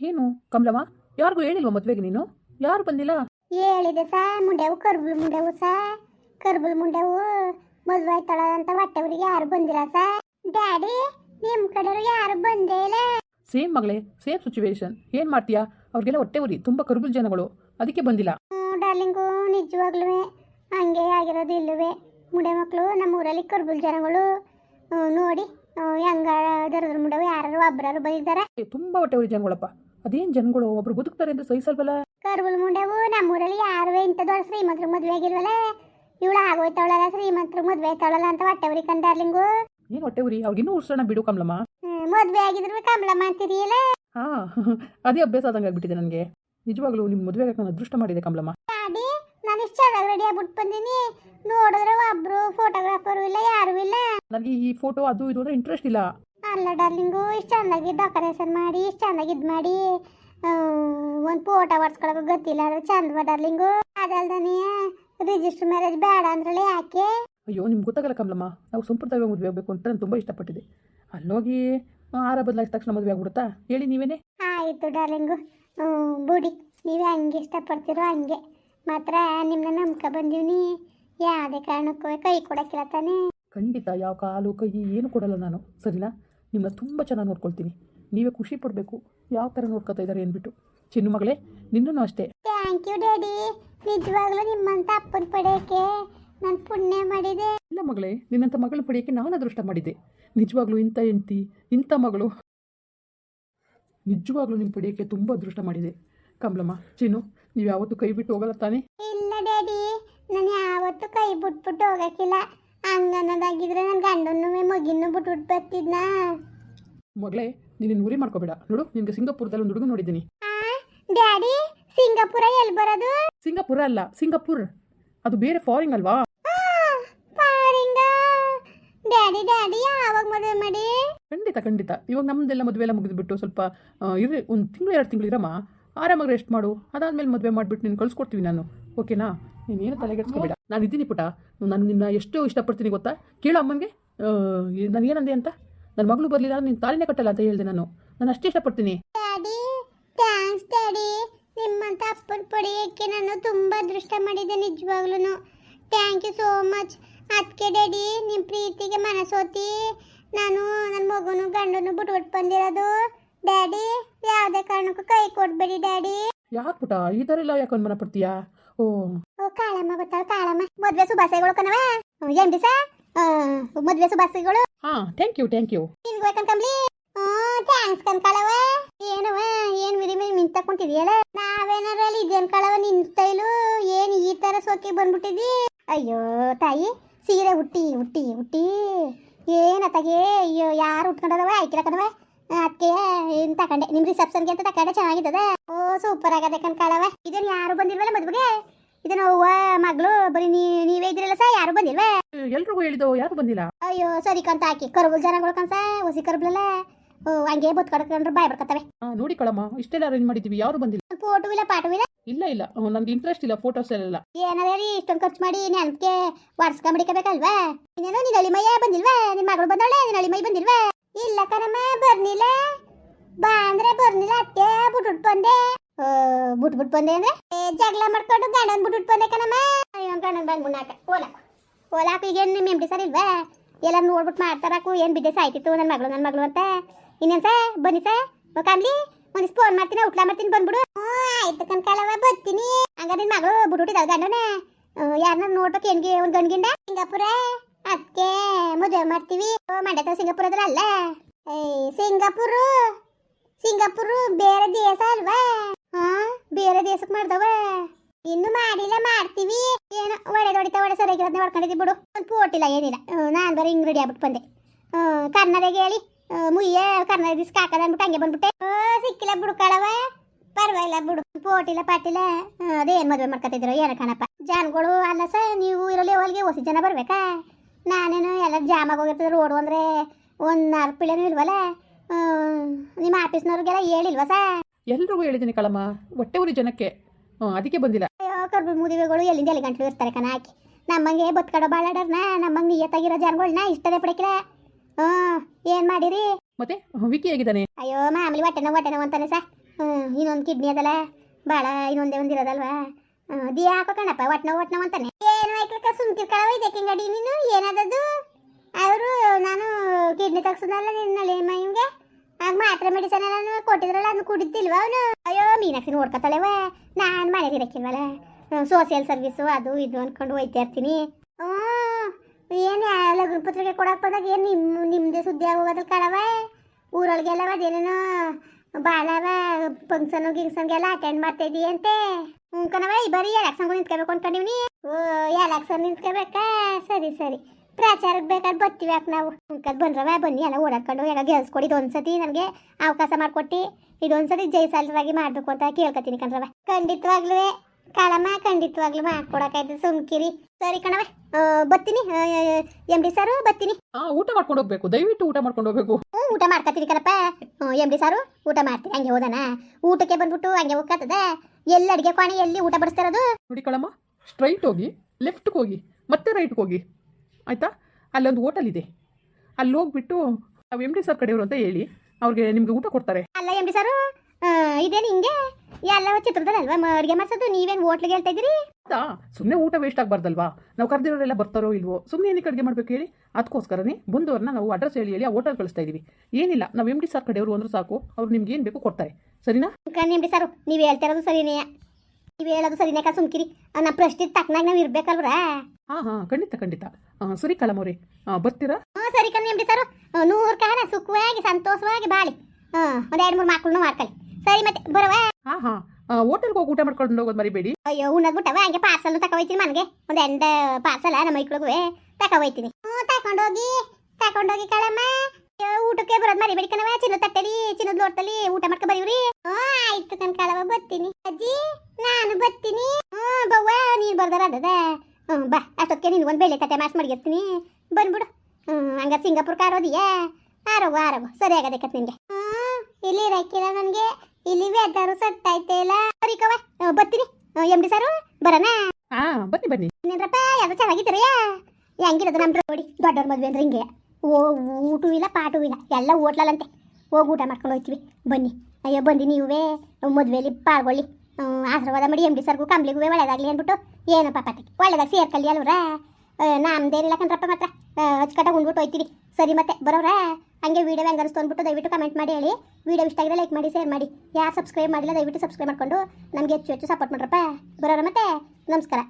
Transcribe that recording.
ಏನು? ಕಮಲಮ್ಮ ಯಾರಿಗೂ ಹೇಳಿಲ್ವಾ ಮದ್ವೆಗೆ ನೀನು? ಯಾರು ಬಂದಿಲ್ಲ? ಹೇಳಿದೆ ಸಾ ಮುಂಡೆವು ಕರ್ಬುಲ್ ಮುಂಡೆವು ಸಾ. ಕರ್ಬುಲ್ ಮುಂಡೆವು ಮದುವೆ ಆಯ್ತಾಳ ಅಂತ ಹೊಟ್ಟೆವ್ರಿಗೆ ಯಾರು ಬಂದಿಲ್ಲ ಸಾ. ಡ್ಯಾಡಿ ನಿಮ್ಮ ಕಡೆ ಯಾರು ಬಂದೇ ಇಲ್ಲ. ಸೇಮ್ ಮಗಳೇ ಸೇಮ್ ಸಿಚುವೇಶನ್ ಏನು ಮಾಡ್ತೀಯಾ? ಅವ್ರಿಗೆಲ್ಲ ಹೊಟ್ಟೆ ಉರಿ ತುಂಬ ಕರ್ಬುಲ್ ಜನಗಳು. ಅದಕ್ಕೆ ಬಂದಿಲ್ಲ. ಡಾರ್ಲಿಂಗು ನಿಜವಾಗ್ಲೂ ಹಂಗೆ ಆಗಿರೋದು ಇಲ್ಲವೇ. ಮುಂಡೆ ಮಕ್ಕಳು ನಮ್ಮ ಊರಲ್ಲಿ ಕರ್ಬುಲ್ ಜನಗಳು. ಹ್ಮ್, ನೋಡಿ ಹೆಂಗ ದರದ ಮುಂಡೆವು ಯಾರು ಒಬ್ಬರಾರು ಬಂದಿದ್ದಾರೆ. ತುಂಬಾ ತುಂಬ ಹೊಟ್ಟೆ ಉರಿ ಜನಗಳಪ್ಪ. ಅದೇನು ಜನಗಳು ಒಬ್ರು ಬದುಕ್ತಾರೆ ಅಂತ ಸಹಿಸಲ್ವಲ್ಲ ಕರ್ಬುಲ್ ಮುಂಡೆವು ನಮ್ಮೂರಲ್ಲಿ ಯಾರು ಇಂತ ದೊಡ್ಡ ಶ್ರೀಮಂತರು ಮದುವೆ ಆಗಿಲ್ವಲ್ಲ? ಇವಳು ಆಗೋಯ್ತಾವಳಲ್ಲ ಶ್ರೀಮಂತರು ಮದುವೆ ಆಯ್ತಾವಳಲ್ಲ ಅಂತ ಹೊಟ್ಟೆ ಉರಿ ಕಂಡಾರ್ಲಿಂಗು ಏನು ಹೊಟ್ಟೆ ಉರಿ ಅವ್ರಿಗಿನ್ನೂ ಉರ್ಸೋಣ ಬಿಡು ಕಮಲಮ್ಮ. ಮದುವೆ ಮದ್ವೆ ಆಗಿದ್ರು ಕಮಲಮ್ಮ ಅಂತೀರಿಯಲ್ಲ ಹಾ ಅದೇ ಅಭ್ಯಾಸ ಆದಂಗ ಆಗ್ಬಿಟ್ಟಿದೆ ನನಗೆ. ನಿಜವಾಗ್ಲೂ ನಿಮ್ಮ ಮದ್ವೆ ನಾನು ಅದೃಷ್ಟ ಮಾಡಿದೆ ಕಮಲಮ್ಮ. ಡ್ಯಾಡಿ ನಾನು ಇಷ್ಟು ಚೆನ್ನಾಗಿ ರೆಡಿ ಆಗ್ಬಿಟ್ಟು ಬಂದೀನಿ. ನೋಡಿದ್ರೆ ಒಬ್ರು ಫೋಟೋಗ್ರಾಫರು ಇಲ್ಲ ಯಾರು ಇಲ್ಲ. ನನಗೆ ಈ ಫೋಟೋ ಅದು ಇದು ಅಂದರೆ ಇಂಟ್ರೆಸ್ಟ್ ಇಲ್ಲ. ಅಲ್ಲ ಡಾರ್ಲಿಂಗು ಇಷ್ಟು ಚೆಂದಾಗಿ ಡೆಕೋರೇಷನ್ ಮಾಡಿ ಇಷ್ಟು ಚೆಂದಾಗಿ ಇದು ಮಾಡಿ ಒಂದು ಫೋಟೋ ಹೊಡ್ಸ್ಕೊಳಕ್ಕೆ ಗೊತ್ತಿಲ್ಲ ಅದು ಚಂದ ಡಾರ್ಲಿಂಗು. ಅದಲ್ದನೇ ರಿಜಿಸ್ಟರ್ ಮ್ಯಾರೇಜ್ ಬೇಡ ಅಂದ್ರಲ್ಲ ಯಾಕೆ? ಅಯ್ಯೋ ನಿಮ್ಗೆ ಗೊತ್ತಾಗಲ್ಲ ಕಮಲಮ್ಮ ನಾವು ಸಂಪ್ರದಾಯ ಮದುವೆ ಆಗಬೇಕು ಅಂತ ನಾನು ತುಂಬ ಇಷ್ಟಪಟ್ಟಿದ್ದೆ. ಅಲ್ಲೋಗಿ ಆರ ಬದಲಾಯಿಸಿದ ತಕ್ಷಣ ಮದುವೆ ಆಗ್ಬಿಡುತ್ತಾ? ಹೇಳಿ ನೀವೇನೇ? ಆಯಿತು ಡಾರ್ಲಿಂಗು ಬುಡಿ. ನೀವೇ ಹಂಗೆ ಇಷ್ಟಪಡ್ತೀರೋ ಹಂಗೆ. ಮಾತ್ರ ನಿಮ್ಮನ್ನ ನಂಬ್ಕೊ ಬಂದೀವಿ ಯಾವುದೇ ಕಾರಣಕ್ಕೂ ಕೈ ಕೊಡಕ್ಕಿಲ್ಲ ತಾನೇ. ಖಂಡಿತ ಯಾವ ಕಾಲು ಕೈ ಏನು ಕೊಡಲ್ಲ ನಾನು. ಸರಿನಾ? ನಿಮ್ಮನ್ನ ತುಂಬ ಚೆನ್ನಾಗಿ ನೋಡ್ಕೊಳ್ತೀನಿ. ನೀವೇ ಖುಷಿ ಪಡಬೇಕು. ಯಾವ ಥರ ನೋಡ್ಕೊತಾ ಇದ್ದಾರೆ ಅಂದ್ಬಿಟ್ಟು. ಚಿನ್ನು ಮಗಳೇ ನಿನ್ನೂ ಅಷ್ಟೇ. ಥ್ಯಾಂಕ್ ಯು ಡ್ಯಾಡಿ ನಿಜವಾಗ್ಲೂ ನಿಮ್ಮಂತ ಅಪ್ಪನ ಪಡೆಯೋಕ್ಕೆ ನಾನು ಪುಣ್ಯ ಮಾಡಿದೆ. ಇಲ್ಲ ಮಗಳೇ ನಿನ್ನಂಥ ಮಗಳು ಪಡೆಯೋಕ್ಕೆ ನಾನು ಅದೃಷ್ಟ ಮಾಡಿದ್ದೆ ನಿಜವಾಗ್ಲೂ ಇಂಥ ಹೆಂಡತಿ ಇಂಥ ಮಗಳು. ನಿಜವಾಗ್ಲೂ ನಿಮ್ಮ ಪಡೆಯೋಕ್ಕೆ ತುಂಬ ಅದೃಷ್ಟ ಮಾಡಿದೆ. ಕಮಲಮ್ಮ ಚಿನ್ನು ನೀವು ಯಾವತ್ತೂ ಕೈ ಬಿಟ್ಟು ಹೋಗಲ್ಲ ತಾನೇ? ಇಲ್ಲ ಡ್ಯಾಡಿ ನಾನು ಯಾವತ್ತೂ ಕೈ ಬಿಟ್ಬಿಟ್ಟು ಹೋಗಕ್ಕಿಲ್ಲ. ಹಂಗನ್ನೋದಾಗಿದ್ರೆ ನನ್ನ ಗಂಡನ್ನು ಮಗಿನೂ ಬಿಟ್ಬಿಟ್ಟು ಬರ್ತಿದ್ನ? ಮಗಳೇ ನೀನು ಉರಿ ಮಾಡ್ಕೋಬೇಡ. ನೋಡು ನಿನ್ಗೆ ಸಿಂಗಾಪುರದಲ್ಲಿ ಒಂದು ಹುಡುಗ ನೋಡಿದ್ದೀನಿ. ಡ್ಯಾಡಿ ಸಿಂಗಾಪುರ ಎಲ್ಲಿ ಬರೋದು? ಸಿಂಗಾಪುರ ಅಲ್ಲ ಸಿಂಗಾಪುರ್. ಅದು ಬೇರೆ ಫಾರಿನ್ ಅಲ್ವಾ? ಡ್ಯಾಡಿ ಡ್ಯಾಡಿ ಯಾವಾಗ ಮದುವೆ ಮಾಡಿ? ಖಂಡಿತ ಖಂಡಿತ. ಇವಾಗ ನಮ್ದೆಲ್ಲ ಮದುವೆ ಎಲ್ಲ ಮುಗಿದ್ಬಿಟ್ಟು ಸ್ವಲ್ಪ ಇರ್ರಿ ಒಂದು ತಿಂಗಳು ಎರಡು ತಿಂಗಳು ಇರಮ್ಮ. ಆರಾಮಾಗಿ ರೆಸ್ಟ್ ಮಾಡು. ಅದಾದ್ಮೇಲೆ ಮದುವೆ ಮಾಡಿಬಿಟ್ಟು ನೀನು ಕಳ್ಸ್ಕೊಡ್ತೀವಿ ನಾನು. ಓಕೆನಾ ನೀನೇನು ತಲೆಗೆಡ್ಸ್ಕೊಬೇಡ. ನಾನು ಇದ್ದೀನಿ ಪುಟ. ನಾನು ನಿನ್ನ ಎಷ್ಟು ಇಷ್ಟಪಡ್ತೀನಿ ಗೊತ್ತಾ? ಕೇಳು ಅಮ್ಮನಿಗೆ. ನಾನು ಏನಂದೆ ಅಂತ? ನನ್ನ ಮಗಳು ಬರಲಿಲ್ಲ ನಿನ್ನ ತಾಲಿನೇ ಕಟ್ಟಲ್ಲ ಅಂತ ಹೇಳಿದೆ ನಾನು. ನಾನು ಅಷ್ಟೇ ಇಷ್ಟಪಡ್ತೀನಿ. Daddy thanks daddy. ನಿಮ್ಮಂತ ಅಪ್ಪನ ಪಡೆಯೋಕ್ಕೆ ನಾನು ತುಂಬ ಅದೃಷ್ಟ ಮಾಡಿದ್ದೆ ನಿಜವಾಗ್ಲೂ ಥ್ಯಾಂಕ್ ಯು ಸೋ ಮಚ್. ಅದಕ್ಕೆ ಡ್ಯಾಡಿ ನಿಮ್ಮ ಪ್ರೀತಿಗೆ ಮನಸೋತಿ. ನಾನು ನನ್ನ ಮಗುನು ಗಂಡನು ಬಿಟ್ಬಿಟ್ಟು ಬಂದಿರೋದು. ಡ್ಯಾಡಿ ಯಾವುದೇ ಕಾರಣಕ್ಕೂ ಕೈ ಕೊಡಬೇಡಿ ಡ್ಯಾಡಿ. ಯಾಕೆ ಪುಟ? ಈ ಥರ ಇಲ್ಲ ಯಾಕೆ ಮನ ಪಡ್ತೀಯಾ? ಓ. ಕಾಳಮ್ಮ ಗೊತ್ತಾಳ ಕಾಳಮ್ಮ. ಮದ್ವೆ ಶುಭಾಶಯಗಳು ಕಣವ ಏನ್ ದಿವಸ ಮದ್ವೆ ಸುಭಾಷೆಗಳು. ಹಾ ಥ್ಯಾಂಕ್ ಯು ಥ್ಯಾಂಕ್ ಯು ನಿನ್ಗೆ ಬೇಕಂಕಂಬ್ಲಿ ಥ್ಯಾಂಕ್ಸ್ ಕಣ್ಕಳವ ಏನವ ಏನ್ ವಿರಿ ಮೇಲೆ ಮಿಂತ ಕುಂತಿದ್ಯಲ್ಲ? ನಾವೇನಾರ ಅಲ್ಲಿ ಇದೇನ್ ಕಳವ ನಿನ್ ಸ್ಟೈಲು ಏನ್ ಈ ತರ ಸೋಕಿ ಬಂದ್ಬಿಟ್ಟಿದಿ ಅಯ್ಯೋ ತಾಯಿ ಸೀರೆ ಹುಟ್ಟಿ ಹುಟ್ಟಿ ಹುಟ್ಟಿ ಏನ ಏನತ್ತಾಗೆ ಅಯ್ಯೋ ಯಾರು ಉಟ್ಕೊಂಡದವ ಐಕಿರ ಕಣವ ಅದಕ್ಕೆ ಏನ್ ತಕೊಂಡೆ ನಿಮ್ ರಿಸೆಪ್ಷನ್ಗೆ ಅಂತ ತಕೊಂಡೆ ಚೆನ್ನಾಗಿದ್ದದ? ಓ ಸೂಪರ್ ಆಗದೆ ಕಣ್ಕಳವ ಇದನ್ ಯಾರು ಬಂದಿಲ್ವಲ್ಲ ಮದುವೆಗೆ? ಇದನ್ನ ಅವ್ವ ಮಗಳು ಬರೀ ನೀ ನೀವೇ ಇದ್ರಲ್ಲ ಸಾ ಯಾರು ಬಂದಿಲ್ವಾ? ಎಲ್ರಿಗೂ ಹೇಳಿದೋ ಯಾರು ಬಂದಿಲ್ಲ? ಅಯ್ಯೋ ಸರಿ ಕಂತ ಹಾಕಿ ಕರ್ಬುಲ್ ಜನ ಕನ್ಸ ಹೊಸಿ ಕರ್ಬಲಲ್ಲ ಓ ಹಂಗೆ ಬತ್ ಕಡ್ಕೊಂಡ್ರೆ ಬಾಯ್ ಬರ್ಕತ್ತವೆ. ನೋಡಿ ಕಳಮ್ಮ ಇಷ್ಟೆಲ್ಲ ಅರೇಂಜ್ ಮಾಡಿದ್ದೀವಿ ಯಾರು ಬಂದಿಲ್ಲ? ಫೋಟೋ ಇಲ್ಲ ಪಾಟೋ ಇಲ್ಲ? ಇಲ್ಲ ಇಲ್ಲ ನನಗೆ ಇಂಟ್ರೆಸ್ಟ್ ಇಲ್ಲ ಫೋಟೋಸ್ ಎಲ್ಲ ಏನಾದ್ರೆ ರೀ ಇಷ್ಟೊಂದು ಖರ್ಚು ಮಾಡಿ ನೆನಪಿಗೆ ವಾಡ್ಸ್ಕೊಂಬಿಡಿಕಬೇಕಲ್ವಾ ಇನ್ನೇನು ನಿನ್ನ ಅಳಿಮಯ್ಯ ಬಂದಿಲ್ವಾ? ನಿನ್ನ ಮಗಳು ಬಂದವಳೆ ನಿನ್ನ ಅಳಿಮೈ ಬಂದಿಲ್ವಾ? ಇಲ್ಲ ಕಣಮ್ಮ ಬರ್ನಿಲ್ಲ. ಬಾ ಅಂದ್ರೆ ಬರ್ನಿಲ್ಲ ಅತ್ತೆ ಬಿಟ್ಬಿಟ್ಟು ಬಂದೆ. ಓ, ಬಿಟ್ಬಿಟ್ಟು ಬಂದೆ ಅಂದ್ರೆ? ಜಗಳ ಮಾಡ್ಕೊಂಡು ಗಂಡನ್ ಬಿಟ್ಬಿಟ್ಟು ಬಂದೆ ಕಣಮ್ಮ. ಅಯ್ಯೋ ಗಂಡನ್ ಬಂದ್ ಬುಣ್ಣಾಕ ಓಲಾಕ ಓಲಾಕ ಈಗ ನಿಮ್ಮ ಮೆಂಬಿ ಸರ್ ಇಲ್ವಾ? ಎಲ್ಲ ನೋಡ್ಬಿಟ್ಟು ಮಾಡ್ತಾರಾಕು ಏನ್ ಬಿದ್ದೆ ಸಾಯ್ತಿತ್ತು ನನ್ನ ಮಗಳು ನನ್ನ ಮಗಳು ಅಂತ. ಇನ್ನೇನ್ ಸಾ ಬನ್ನಿ ಸಾ. ಕಾಮ್ಲಿ ಒಂದಿಸ್ ಫೋನ್ ಮಾಡ್ತೀನಿ ಹುಟ್ಲಾ ಮಾಡ್ತೀನಿ ಬಂದ್ಬಿಡು. ಆಯ್ತು ಕಣ್ಕಾಲವ ಬರ್ತೀನಿ. ನಿನ್ ಮಗಳು ಬಿಟ್ಬಿಟ್ಟಿದ್ದಾಳೆ ಗಂಡನ? ಯಾರನ್ನ ನೋಡ್ಬೇಕು ಏನ್ಗೆ ಒಂದು ಗಂಡ್ಗಿಂಡ? ಸಿಂಗಾಪುರ. ಅದಕ್ಕೆ ಮದುವೆ ಮಾಡ್ತೀವಿ. ಓ, ಮಂಡ್ಯ ಹತ್ರ ಸಿಂಗಾಪುರ ಅದ್ರ ಅಲ್ಲ? ಏಯ್ ಸಿಂಗಾಪುರ? ಸಿಂಗಾಪುರ ಬೇರೆ ದೇಶ ಅಲ್ವಾ? ಹಾ ಬೇರೆ ದೇಶಕ್ಕೆ ಮಾಡ್ದವ? ಇನ್ನು ಮಾಡಿಲ್ಲ ಮಾಡ್ತೀವಿ. ಏನು ಒಡೆ ಹೊಡಿತಾ ಒಡೆ ಸರಿಯಾಗಿರೋದನ್ನ ಹೊಡ್ಕೊಂಡಿದ್ದಿ ಬಿಡು. ಒಂದು ಪೋಟಿಲ್ಲ ಏನಿಲ್ಲ. ನಾನು ಬರೀ ಹಿಂಗೆ ರೆಡಿ ಆಗ್ಬಿಟ್ಟು ಬಂದೆ. ಕರ್ನಾಟಕ ಹೇಳಿ. ಮುಯ್ಯ ಕರ್ನಾಟಕ ದಿಸ್ಕ ಹಾಕದ ಅಂದ್ಬಿಟ್ಟು ಹಂಗೆ ಬಂದ್ಬಿಟ್ಟೆ. ಸಿಕ್ಕಿಲ್ಲ ಬಿಡು ಕಳವ ಪರವಾಗಿಲ್ಲ ಬಿಡು. ಪೋಟಿಲ್ಲ ಪಾಟಿಲ್ಲ. ಅದೇನ್ ಮದುವೆ ಮಾಡ್ಕೊತಿದ್ರು ಏನ ಕಣಪ್ಪ. ಜನಗಳು ಅಲ್ಲ ಸರ್ ನೀವು ಇರೋ ಲೆವೆಲ್ಗೆ ಹೊಸ ಜನ ಬರ್ಬೇಕಾ? ನಾನೇನು ಎಲ್ಲ ಜಾಮಾಗಿ ಹೋಗಿರ್ತದೆ ರೋಡು ಅಂದ್ರೆ ಒಂದು ನಾಲ್ಕು ಪಿಳೆನೂ ಇಲ್ವಲ್ಲ? ನಿಮ್ಮ ಆಫೀಸ್ನವ್ರಿಗೆಲ್ಲ ಹೇಳಿಲ್ವಾ ಸಾ? ಎಲ್ರಿಗೂ ಹೇಳಿದ್ದೀನಿ ಕಳಮ್ಮ ಹೊಟ್ಟೆ ಊರಿ ಜನಕ್ಕೆ. ಹ್ಞೂ ಅದಕ್ಕೆ ಬಂದಿಲ್ಲ. ಅಯ್ಯೋ ಕರ್ಬು ಮುದಿವೆಗಳು ಎಲ್ಲಿಂದ ಎಲ್ಲಿ ಗಂಟಲು ಇರ್ತಾರೆ ಕಣ ಹಾಕಿ ನಮ್ಮಂಗೆ ಬತ್ಕಡ ಬಾಳಾಡರ್ನ ನಮ್ಮಂಗೆ ನಿಯತ್ತಾಗಿರೋ ಜನಗಳನ್ನ ಇಷ್ಟದೇ ಪಡಕಿಲ್ಲ ಹ್ಞೂ ಏನು ಮಾಡಿರಿ? ಮತ್ತೆ ವಿಕಿ ಹೇಗಿದ್ದಾನೆ? ಅಯ್ಯೋ ಮಾಮೂಲಿ ಹೊಟ್ಟೆ ನೋವು ಹೊಟ್ಟೆ ನೋವು ಅಂತಾನೆ ಸಾ. ಇನ್ನೊಂದು ಕಿಡ್ನಿ ಅದಲ್ಲ. ಭಾಳ ಇನ್ನೊಂದೇ ಒಂದು ಇರೋದಲ್ವಾ ದಿ ಹಾಕೋ ಕಣಪ್ಪ ಹೊಟ್ಟೆ ಒಟ್ನೋ ಅಂತಾನೆ. ಏನು ಆಯ್ತಕ್ಕ ಸುಮ್ಕಿರ್ಕಳವ ಇದಕ್ಕೆ ಗಡಿ ನೀನು? ಏನದದು? ಅವರು ನಾನು ಕಿಡ್ನಿ ತಗ್ಸೋದಲ್ಲ ನಿನ್ನಲ್ಲಿ ಮೈಮ್ಗೆ ಆಗ ಮಾತ್ರ ಮೆಡಿಸನ್ ಎಲ್ಲ ಕೊಟ್ಟಿದ್ರಲ್ಲ, ಅದನ್ನ ಕುಡಿದಿಲ್ವ ಅವನು? ಅಯ್ಯೋ ಮೀನಾಕ್ಷಿ ನೋಡ್ಕೊತಾಳೆವ. ನಾನು ಮನೆಗೆ ಇರಕ್ಕಿಲ್ವಲ್ಲ ಸೋಷಿಯಲ್ ಸರ್ವಿಸು ಅದು ಇದು ಅನ್ಕೊಂಡು ಹೋಯ್ತಾ ಇರ್ತೀನಿ. ಹ್ಞೂ ಏನು ಲಗ್ನ ಪತ್ರಿಕೆ ಕೊಡಕ್ಕೆ ಬಂದಾಗ ಏನು ನಿಮ್ಮ ನಿಮ್ಮದೇ ಸುದ್ದಿ ಆಗೋಗೋದ್ರ ಕಳವ ಊರೊಳಗೆಲ್ಲವ ಅದೇನೇನೋ ಬಾಳವ ಫಂಕ್ಷನು ಗಿಂಗ್ಸನ್ಗೆಲ್ಲ ಅಟೆಂಡ್ ಮಾಡ್ತಾ ಇದೀಯಂತೆ. ಹ್ಞೂ ಕಣವ ಈ ಬರೀ ಎಲೆಕ್ಷನ್ಗೂ ನಿಂತ್ಕೋಬೇಕು ಅನ್ಕೊಂಡಿವ್ನಿ ಓ ಎಲೆಕ್ಷನ್ ನಿಂತ್ಕೋಬೇಕಾ? ಸರಿ ಸರಿ. ಪ್ರಚಾರಕ್ಕೆ ಬೇಕಾದ್ರೆ ಬರ್ತೀವಿ ಯಾಕೆ ನಾವು? ಉಂಕದ್ ಬಂದ್ರವ ಬನ್ನಿ ಎಲ್ಲ ಓಡಾಡ್ಕೊಂಡು ಎಲ್ಲ ಗೆಲ್ಸ್ಕೊಡಿ ಇದೊಂದ್ಸತಿ ನನಗೆ ಅವಕಾಶ ಮಾಡಿಕೊಟ್ಟು ಇದೊಂದ್ಸತಿ ಜೈಸಾಲರಾಗಿ ಮಾಡಬೇಕು ಅಂತ ಕೇಳ್ಕೊತೀನಿ ಕಣ್ರವ ಖಂಡಿತವಾಗ್ಲೂ ಕಾಳಮ್ಮ ಖಂಡಿತವಾಗ್ಲೂ ಮಾಡ್ಕೊಡಕ್ಕಾಯ್ತು ಸುಮ್ಕಿರಿ. ಸರಿ ಕಣವ ಬತ್ತೀನಿ ಎಂ ಡಿ ಸಾರು ಬತ್ತೀನಿ. ಆ ಊಟ ಮಾಡ್ಕೊಂಡು ಹೋಗ್ಬೇಕು. ದಯವಿಟ್ಟು ಊಟ ಮಾಡ್ಕೊಂಡು ಹೋಗ್ಬೇಕು. ಹ್ಞೂ ಊಟ ಮಾಡ್ಕೊತೀನಿ ಕಣಪ್ಪ. ಎಂ ಡಿ ಸಾರು ಊಟ ಮಾಡ್ತೀನಿ. ಹಂಗೆ ಹೋದನಾ? ಊಟಕ್ಕೆ ಬಂದ್ಬಿಟ್ಟು ಹಂಗೆ ಹೋಗ್ಕತ್ತದ? ಎಲ್ಲಿ ಅಡುಗೆ ಕೋಣೆ ಎಲ್ಲಿ ಊಟ ಬಡಿಸ್ತಿರೋದು ನೋಡಿ ಕಳಮ್ಮ ಸ್ಟ್ರೈಟ್ ಹೋಗಿ ಲೆಫ್ಟ್ಗೆ ಹೋಗಿ ಮತ್ತೆ ರೈಟ್ಗೆ ಹೋಗಿ. ಆಯಿತಾ? ಅಲ್ಲೊಂದು ಹೋಟೆಲ್ ಇದೆ. ಅಲ್ಲಿ ಹೋಗ್ಬಿಟ್ಟು ನಾವು ಎಂ ಡಿ ಸರ್ ಕಡೆಯವರು ಅಂತ ಹೇಳಿ ಅವ್ರಿಗೆ ನಿಮಗೆ ಊಟ ಕೊಡ್ತಾರೆ. ಅಲ್ಲ ಎಂ ಡಿ ಸರ್ ಇದೇನು ಹಿಂಗೆ? ಎಲ್ಲ ಚಿತ್ರದಲ್ಲಲ್ವಾ? ಅಡುಗೆ ಮಾಡ್ಸೋದು ನೀವೇನು ಹೋಟ್ಲಿಗೆ ಹೇಳ್ತಾ ಇದ್ದೀರಿ? ಸುಮ್ಮನೆ ಊಟ ವೇಸ್ಟ್ ಆಗಬಾರ್ದಲ್ವಾ ನಾವು ಕರೆದಿರೋರೆಲ್ಲ ಬರ್ತಾರೋ ಇಲ್ವೋ? ಸುಮ್ಮನೆ ಏನಕ್ಕೆ ಅಡುಗೆ ಮಾಡ್ಬೇಕು ಹೇಳಿ? ಅದಕ್ಕೋಸ್ಕರನೇ ಬಂದವ್ರನ್ನ ನಾವು ಅಡ್ರೆಸ್ ಹೇಳಿ ಹೇಳಿ ಆ ಹೋಟೆಲ್ ಕಳಿಸ್ತಾ ಇದೀವಿ. ಏನಿಲ್ಲ ನಾವು ಎಂ ಡಿ ಸರ್ ಕಡೆಯವರು ಅಂದ್ರೆ ಸಾಕು ಅವ್ರು ನಿಮ್ಗೆ ಏನು ಬೇಕು ಕೊಡ್ತಾರೆ. ಸರಿನಾ? ಎಂ ಡಿ ಸಾರು ನೀವು ಹೇಳ್ತಿರೋದು ಸರಿನೇ. ನೀವು ಹೇಳೋದು ಸರಿನೇ ಕಾ ಸುಮ್ಕಿರಿ. ನಮ್ಮ ಪ್ರಶ್ನೆ ತಕ್ಕನಾಗ ನಾವು ಇರ್ಬೇಕಲ್ವ್ರಾ? ಹಾಂ ಹಾಂ ಖಂಡಿತ ಖಂಡಿತ. ಸರಿ ಕಳಮೋರಿ. ಬರ್ತೀರಾ? ಹ್ಞೂ ಸರಿ ಕಣ್ಣು ಎಂ ಡಿ ಸಾರು ನೂರು ಕಾಲ ಸುಖವಾಗಿ ಸಂತೋಷವಾಗಿ ಬಾಳಿ. ಹಾಂ ಒಂದು ಎರಡು ಮೂರು ಮಕ್ಕಳನ್ನು ಮಾಡ್ಕೊಳ್ಳಿ ಸರಿ ಮತ್ತೆ ಬರವ? ಹಾ ಹಾ ಹೋಟೆಲ್ಗೆ ಹೋಗಿ ಊಟ ಮಾಡ್ಕೊಂಡು ಹೋಗೋದು ಮರಿಬೇಡಿ. ಅಯ್ಯೋ ಉಣ್ಣದ್ ಬಿಟ್ಟವ ಹಂಗೆ ಪಾರ್ಸಲ್ ತಗೋಯ್ತೀನಿ ಮನೆಗೆ. ಒಂದು ಎಂಡ ಪಾರ್ಸಲ್ ನಮ್ಮ ಮೈಕ್ಳಿಗೂ ತಗೋಯ್ತೀನಿ ಹ್ಞೂ ತಕೊಂಡೋಗಿ ತಕೊಂಡೋಗಿ ಕಳಮ್ಮ. ಊಟಕ್ಕೆ ಬರೋದು ಮರಿಬೇಡಿ ಕಣವ ಚಿನ್ನದ ತಟ್ಟೆಲಿ ಚಿನ್ನದ ಲೋಟದಲ್ಲಿ ಊಟ ಮಾಡ್ಕೊ ಬರೀವ್ರಿ. ಹ್ಞೂ ಆಯ್ತು ಕಣ್ ಕಳವ ಬರ್ತೀನಿ. ಅಜ್ಜಿ ನಾನು ಬರ್ತೀನಿ. ಹ್ಞೂ ಬವ್ವ ನೀನು ಬರ್ದಾರ ಅದ ಹ್ಞೂ ಬಾ. ಅಷ್ಟೊತ್ತಿಗೆ ನೀನು ಒಂದು ಬೆಳೆ ತಟ್ಟೆ ಮಾಸ್ ಮಾಡಿರ್ತೀನಿ ಬಂದ್ಬಿಡು. ಹ್ಞೂ ಹಂಗ ಸಿಂಗಾಪುರ್ ಕಾರೋದಿಯಾ ಆರವ್ವ ಆರವ್ವ. ಸರಿ ಆಗದಕ್ಕೆ ನಿನಗೆ ಹ್ಞೂ ಇಲ್ಲಿ ಇರಕ್ಕಿಲ್ಲ ನನಗೆ. ಇಲ್ಲಿ ವೆದರು ಸೆಟ್ ಐತೆ ಇಲ್ಲ. ಸರಿ ಕವ ಆ, ಬರ್ತೀನಿ. ಎಂ ಡಿ ಸಾರು ಬರೋಣ? ಹಾ ಬನ್ನಿ ಬನ್ನಿ. ಇನ್ನೇನ್ರಪ್ಪ ಯಾವ್ದು ಚೆನ್ನಾಗಿದ್ದೀರಯ್ಯ? ಹೆಂಗಿರೋದು ನಮ್ಮ ನೋಡಿ ದೊಡ್ಡವ್ರ ಮದ್ವೆ ಅಂದ್ರೆ ಹಿಂಗೆ. ಓ ಊಟೂ ಇಲ್ಲ ಪಾಟೂ ಇಲ್ಲ ಎಲ್ಲ ಓಟ್ಲಲ್ಲಂತೆ ಹೋಗಿ ಊಟ ಮಾಡ್ಕೊಂಡು ಹೋಗ್ತೀವಿ ಬನ್ನಿ. ಅಯ್ಯೋ ಬಂದು ನೀವೇ. ಮದುವೆಯಲ್ಲಿ ಪಾಲ್ಗೊಳ್ಳಿ. ಆಶೀರ್ವಾದ ಮಾಡಿ ಎಂ ಡಿ ಸರ್ಗೂ ಕಂಬ್ಳಿಗೂ ಒಳ್ಳೇದಾಗ್ಲಿ ಅಂದ್ಬಿಟ್ಟು. ಏನಪ್ಪ ಪಾಟಿ ಒಳ್ಳೇದಾಗಿ ಸೇರ್ಕಲ್ಲಿ ಅಲ್ವ್ರ? ನಮ್ದೇನಿಲ್ಲ ಕಣ್ರಪ್ಪ ಮಾತ್ರ. ಅಚ್ಚುಕಟ್ಟಾಗಿ ಉಂಡ್ಬಿಟ್ಟು ಹೋಯ್ತೀರಿ. ಸರಿ ಮತ್ತೆ ಬರೋರಾ ಹಂಗೆ ವೀಡಿಯೋ ಹೆಂಗೆ ಅನಿಸ್ತು ಅಂದ್ಬಿಟ್ಟು ದಯವಿಟ್ಟು ಕಮೆಂಟ್ ಮಾಡಿ ಹೇಳಿ. ವೀಡಿಯೋ ಇಷ್ಟ ಆಗಿದ್ರೆ ಲೈಕ್ ಮಾಡಿ ಶೇರ್ ಮಾಡಿ. ಯಾರು ಸಬ್ಸ್ಕ್ರೈಬ್ ಮಾಡಿಲ್ಲ, ದಯವಿಟ್ಟು ಸಬ್ಸ್ಕ್ರೈಬ್ ಮಾಡ್ಕೊಂಡು ನಮಗೆ ಹೆಚ್ಚು ಹೆಚ್ಚು ಸಪೋರ್ಟ್ ಮಾಡ್ರಪ್ಪ. ಬರೋರ ಮತ್ತೆ? ನಮಸ್ಕಾರ.